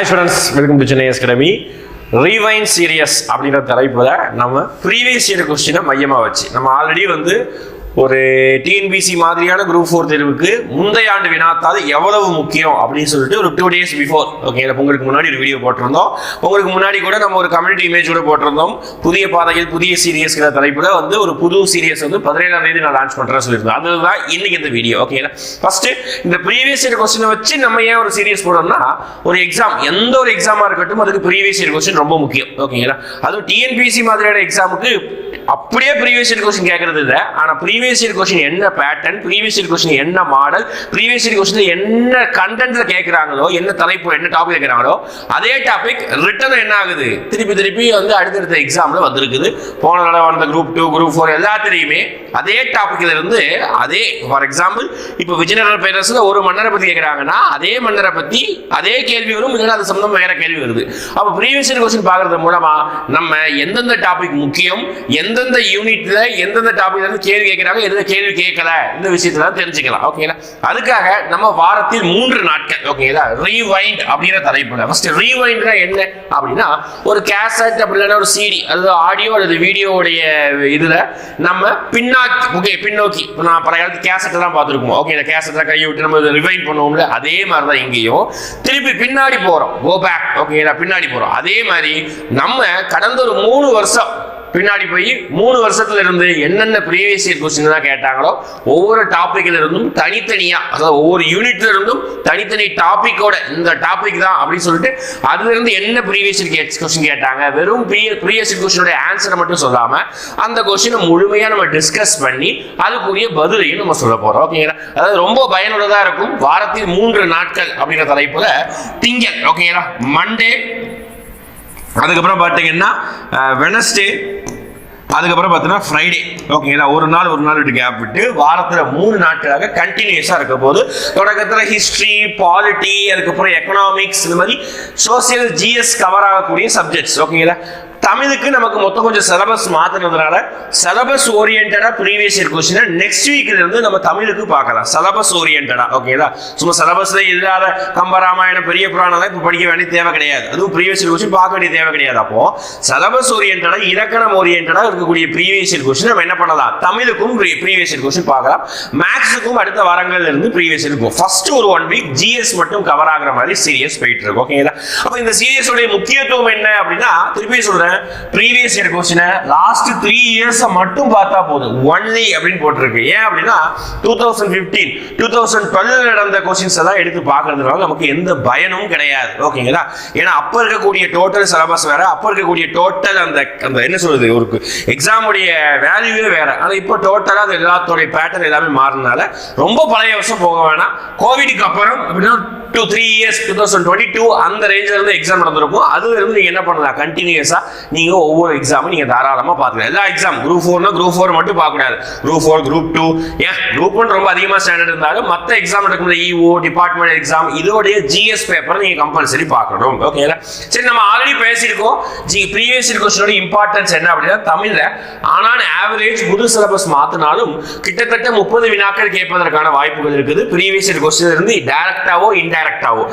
Hi students welcome to Chennai academy rewind series அப்படிங்கிற தலைப்பில் நம்ம ப்ரீவியஸ் இயர் கொஸ்டினை மையமாக வச்சு நம்ம ஆல்ரெடி வந்து ஒரு டிஎன்பிசி மாதிரியான குரூப் ஃபோர் தேர்வுக்கு முந்தைய ஆண்டு வினாத்தால் எவ்வளவு முக்கியம் அப்படின்னு சொல்லிட்டு ஒரு டூ டேஸ் பிஃபோர் ஓகே பொங்கலுக்கு முன்னாடி ஒரு வீடியோ போட்டிருந்தோம். உங்களுக்கு முன்னாடி கூட நம்ம ஒரு கம்யூனிட்டி இமேஜ் கூட போட்டிருந்தோம். புதிய பாதைகள் புதிய சீரியஸ்ங்கிற தலைப்பில் வந்து ஒரு புது சீரியஸ் வந்து பதினேழாம் தேதி நான் லான்ச் பண்ணுறேன் சொல்லியிருந்தேன் அதுதான் இன்னைக்கு இந்த வீடியோ ஓகேங்களா ஃபர்ஸ்ட் இந்த ப்ரீவியஸ் இயர் கொஸ்டினை வச்சு நம்ம ஏன் ஒரு சீரியஸ் போடுறோம்னா ஒரு எக்ஸாம் எந்த ஒரு எக்ஸாமா இருக்கட்டும் அதுக்கு ப்ரீவியஸ் இயர் கொஸ்டின் ரொம்ப முக்கியம் ஓகேங்களா அதுவும் டிஎன்பிசி மாதிரியான எக்ஸாமுக்கு அப்படியே ப்ரீவியஸ் இயர் கொஸ்டின் கேட்கறது இல்லை. ஆனால் ப்ரீவியஸ் இயர் கொஸ்டின் என்ன பேட்டர்ன் ப்ரீவியஸ் இயர் கொஸ்டின் என்ன மாடல் ப்ரீவியஸ் இயர் கொஸ்டின் என்ன கண்டென்ட்ல கேட்குறாங்களோ என்ன தலைப்பு என்ன டாபிக் கேட்குறாங்களோ அதே டாபிக் ரிட்டன் என்ன ஆகுது? திருப்பி திருப்பி வந்து அடுத்தடுத்த எக்ஸாம்ல வந்திருக்குது. போன தடவை வந்த குரூப் டூ குரூப் ஃபோர் எல்லாத்துலேயுமே அதே டாபிக்ல இருந்து அதே ஃபார் எக்ஸாம்பிள் இப்போ விஜயநகர பேரரசுல ஒரு மன்னரை பத்தி கேட்குறாங்கன்னா அதே மன்னரை பத்தி அதே கேள்வி வரும் இல்லைன்னா அது சம்பந்தம் வேற கேள்வி வருது. அப்போ ப்ரீவியஸ் இயர் கொஸ்டின் பார்க்கறது மூலமா நம்ம எந்தெந்த டாபிக் முக்கியம் எந்த எந்தெந்த யூனிட்ல எந்தெந்த டாபிக்ல இருந்து கேள்வி கேட்கிறாங்க எந்த கேள்வி கேட்கல இந்த விஷயத்துல தெரிஞ்சுக்கலாம் ஓகேங்களா அதுக்காக நம்ம வாரத்தில் மூன்று நாட்கள் ஓகேங்களா ரீவைண்ட் அப்படிங்கிற தலைப்புல. ஃபர்ஸ்ட் ரீவைண்ட்னா என்ன அப்படின்னா ஒரு கேசட் அப்படி இல்லைன்னா ஒரு சிடி அல்லது ஆடியோ அல்லது வீடியோவுடைய இதுல நம்ம பின்னாக்கி ஓகே பின்னோக்கி. இப்போ நான் பல காலத்து கேசட் தான் பார்த்துருக்கோம் ஓகே இந்த கேசட்டை கையை விட்டு நம்ம ரிவைண்ட் பண்ணுவோம்ல அதே மாதிரி தான் இங்கேயும். திருப்பி பின்னாடி போறோம் கோ பேக் ஓகேங்களா பின்னாடி போறோம். அதே மாதிரி நம்ம கடந்த ஒரு மூணு வருஷம் பின்னாடி போய் மூணு வருஷத்துல இருந்து என்னென்ன ப்ரீவியஸ் இயர் கொஸ்டின் தான் கேட்டாங்களோ ஒவ்வொரு டாபிக்ல இருந்தும் தனித்தனியா அதாவது ஒவ்வொரு யூனிட்ல இருந்தும் தனித்தனி டாபிக்கோட இந்த டாபிக் தான் அப்படின்னு சொல்லிட்டு அதுல இருந்து என்ன ப்ரீவியஸ் இயர் கொஸ்டின் கேட்டாங்க வெறும் ப்ரீவியஸ் இயர் கொஸ்டினோட ஆன்சரை மட்டும் சொல்லாம அந்த கொஸ்டினை முழுமையா நம்ம டிஸ்கஸ் பண்ணி அதுக்குரிய பதிலையும் நம்ம சொல்ல போறோம். ஓகேங்களா அதாவது ரொம்ப பயனுள்ளதா இருக்கும் வாரத்தில் மூன்று நாட்கள் அப்படிங்கிற தலைப்புல திங்கள். ஓகேங்களா மண்டே அதுக்கப்புறம் பார்த்தீங்கன்னா வெனஸ்டே அதுக்கப்புறம் பார்த்தீங்கன்னா ஃப்ரைடே ஓகேங்களா ஒரு நாள் ஒரு நாள் விட்டு கேப் விட்டு வாரத்தில் மூணு நாட்களாக கண்டினியூஸாக இருக்க போது தொடக்கத்தில் ஹிஸ்ட்ரி பாலிட்டி அதுக்கப்புறம் எக்கனாமிக்ஸ் இந்த மாதிரி சோசியல் ஜிஎஸ் கவர் ஆகக்கூடிய சப்ஜெக்ட்ஸ் ஓகேங்களா தமிழுக்கு நமக்கு மொத்தம் கொஞ்சம் சிலபஸ் மாத்தினதுனால சிலபஸ் ஓரியன்டா ப்ரீவியஸ் இயர் கொஸ்டின் நெக்ஸ்ட் வீக்ல இருந்து நம்ம தமிழுக்கு பார்க்கலாம். சிலபஸ் ஓரியன்டா ஓகேங்களா சும்மா சிலபஸ்ல இல்லாத கம்பராமாயணம் பெரிய புராணம் இப்போ படிக்க வேண்டிய தேவை கிடையாது. அதுவும் ப்ரீவியஸ் இயர் கொஸ்டின் பார்க்க வேண்டிய தேவை கிடையாது. அப்போ சிலபஸ் ஓரியன்டா இலக்கணம் ஓரியன்டா இருக்கக்கூடிய ப்ரீவியஸ் இயர் கொஸ்டின் நம்ம என்ன பண்ணலாம்? தமிழுக்கும் ப்ரீவியஸ் இயர் கொஸ்டின் பார்க்கலாம். மேக்ஸுக்கும் அடுத்த வாரங்கள்ல இருந்து ப்ரீவியஸ் இருக்கும் ஃபர்ஸ்ட் ஒரு ஒன் வீக் ஜிஎஸ் மட்டும் கவர் ஆகுற மாதிரி சீரியஸ் போயிட்டு இருக்கு. ஓகேங்களா அப்போ இந்த சீரியஸ் உடைய முக்கியத்துவம் என்ன அப்படின்னா திருப்பி சொல்றேன். ப்ரீவியஸ் இயர் கொஸ்டினை லாஸ்ட் த்ரீ இயர்ஸ் மட்டும் பார்த்தா போதும். ஒன்லி அப்படின்னு போட்டிருக்கு. ஏன் அப்படின்னா two thousand fifteen two thousand twelve நடந்த கொஸ்டின்ஸ் எல்லாம் எடுத்து பார்க்கறதுனால நமக்கு எந்த பயனும் கிடையாது. ஓகேங்களா? ஏன்னா அப்ப இருக்கக்கூடிய டோட்டல் சிலபஸ் வேற அப்ப இருக்கக்கூடிய டோட்டல் அந்த அந்த என்ன சொல்றது ஒரு எக்ஸாமுடைய வேல்யூவே வேற. ஆனா இப்போ டோட்டலா அது எல்லாத்தோடைய பேட்டர்ன் எல்லாமே மாறினால ரொம்ப பழைய வருஷம் போக வேணாம். கோவிடுக்கு அப்புறம் அப்படின்னா two three years two thousand twenty two அந்த ரேஞ்சில் இருந்து எக்ஸாம் நடந்திருக்கும். அதுல இருந்து என்ன பண்ணலாம்? கண்டினியூஸாக நீங்க ஒவ்வொரு எக்ஸாமும் நீங்க தாராளமா பார்த்துக்கலாம். எல்லா எக்ஸாம் குரூப் ஃபோர்னா குரூப் ஃபோர் மட்டும் பார்க்க கூடாது குரூப் ஃபோர் குரூப் டூ ஏன்? குரூப் ஒன் ரொம்ப அதிகமா ஸ்டாண்டர்ட் இருந்தாலும் மற்ற எக்ஸாம் நடக்கும் இஓ டிபார்ட்மெண்ட் எக்ஸாம் இதோடைய ஜிஎஸ் பேப்பர் நீங்க கம்பல்சரி பார்க்கணும். ஓகேங்களா சரி நம்ம ஆல்ரெடி பேசியிருக்கோம். ஜி ப்ரீவியஸ் கொஸ்டினோட இம்பார்ட்டன்ஸ் என்ன அப்படின்னா தமிழ்ல ஆனால் ஆவரேஜ் புது சிலபஸ் மாத்தினாலும் கிட்டத்தட்ட முப்பது வினாக்கள் கேட்பதற்கான வாய்ப்புகள் இருக்குது. ப்ரீவியஸ் கொஸ்டின் இருந்து டைரக்டாவோ இன்டைரக்டாவோ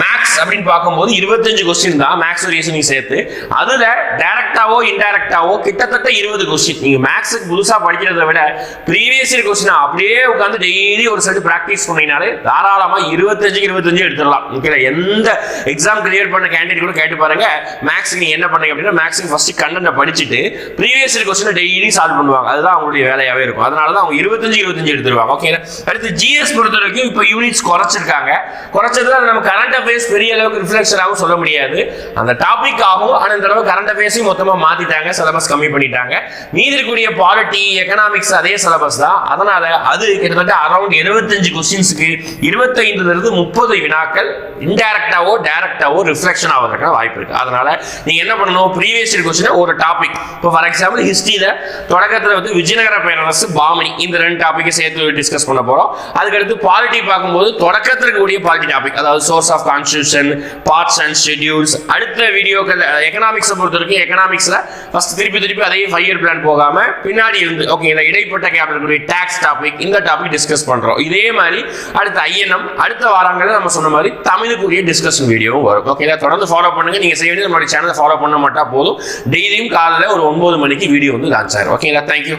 மேக்ஸ் அப்படின்னு பார்க்கும்போது இருபத்தஞ்சு கொஸ்டின் தான். மேக்ஸ் ரீசனிங் சேர்த்து அதுல டைரக்டாவோ இன்டைரக்டாவோ கிட்டத்தட்ட இருபது கொஸ்டின் நீங்க மேக்ஸுக்கு புதுசாக படிக்கிறத விட ப்ரீவியஸ் இயர் கொஸ்டின் அப்படியே உட்காந்து டெய்லி ஒரு செட் பிராக்டிஸ் பண்ணினாலே தாராளமா இருபத்தஞ்சுக்கு இருபத்தஞ்சு எடுத்துடலாம். ஓகே எந்த எக்ஸாம் கிளியர் பண்ண கேண்டிடேட் கூட கேட்டு பாருங்க. மேக்ஸ் நீங்கள் என்ன பண்ணீங்க அப்படின்னா மேக்ஸுக்கு ஃபர்ஸ்ட் கண்டென்ட் படிச்சுட்டு previous year question daily solve பண்ணுவாங்க. அதுதான் அவங்களுடைய வேலையாவே இருக்கும். அதனால தான் அவங்க இருபத்தஞ்சு இருபத்தஞ்சு எடுத்துருவாங்க. ஓகேங்களா அடுத்து ஜிஎஸ் பொறுத்த வரைக்கும் இப்போ யூனிட்ஸ் குறைச்சிருக்காங்க. குறைச்சதுல நம்ம கரண்ட் அஃபேர்ஸ் பெரிய அளவுக்கு ரிஃப்ளெக்ஷன் ஆகும் சொல்ல முடியாது. அந்த டாபிக் ஆகும். ஆனால் இந்த தடவை கரண்ட் சிலபஸையும் மொத்தமாக மாத்திட்டாங்க சிலபஸ் கம்மி பண்ணிட்டாங்க. மீதி இருக்கக்கூடிய பாலிட்டி எக்கனாமிக்ஸ் அதே சிலபஸ் தான். அதனால அது கிட்டத்தட்ட அரௌண்ட் எழுபத்தஞ்சு கொஸ்டின்ஸுக்கு இருபத்தைந்துல இருந்து முப்பது வினாக்கள் இன்டைரக்டாவோ டைரக்டாவோ ரிஃப்ளெக்ஷன் ஆகிறதுக்கான வாய்ப்பு இருக்கு. அதனால நீங்க என்ன பண்ணணும்? ப்ரீவியஸ் இயர் கொஸ்டின் ஒரு டாபிக் இப்போ ஃபார் எக்ஸாம்பிள் ஹிஸ்டரியில தொடக்கத்தில் வந்து விஜயநகர பேரரசு பாமணி இந்த ரெண்டு டாபிக்கை சேர்த்து டிஸ்கஸ் பண்ண போறோம். அதுக்கடுத்து பாலிட்டி பார்க்கும்போது தொடக்கத்தில் இருக்கக்கூடிய பாலிட்டி டாபிக் டாபிக் அதாவது source of constitution parts and schedules அடுத்த வீடியோக்கள் எக்கனாமிக்ஸை பொறுத்த வரைக்கும் எக்கனாமிக்ஸில் ஃபர்ஸ்ட் திருப்பி திருப்பி அதே ஃபைவ் இயர் பிளான் போகாம பின்னாடி இருந்து ஓகே இந்த இடைப்பட்ட கேபிட்டல் டாக்ஸ் டாபிக் இந்த டாபிக் டிஸ்கஸ் பண்றோம். இதே மாதிரி அடுத்த ஐஎன்எம் அடுத்த வாரங்களில் நம்ம சொன்ன மாதிரி தமிழுக்குரிய டிஸ்கஷன் வீடியோவும் வரும். ஓகேங்களா தொடர்ந்து ஃபாலோ பண்ணுங்க. நீங்க செய்ய வேண்டியது நம்மளுடைய சேனலை ஃபாலோ பண்ண மாட்டா போதும். டெய்லியும் காலையில் ஒரு ஒன்பது மணிக்கு வீடியோ வந்து லான்ச் ஆயிரும். ஓகேங்களா தேங்க்யூ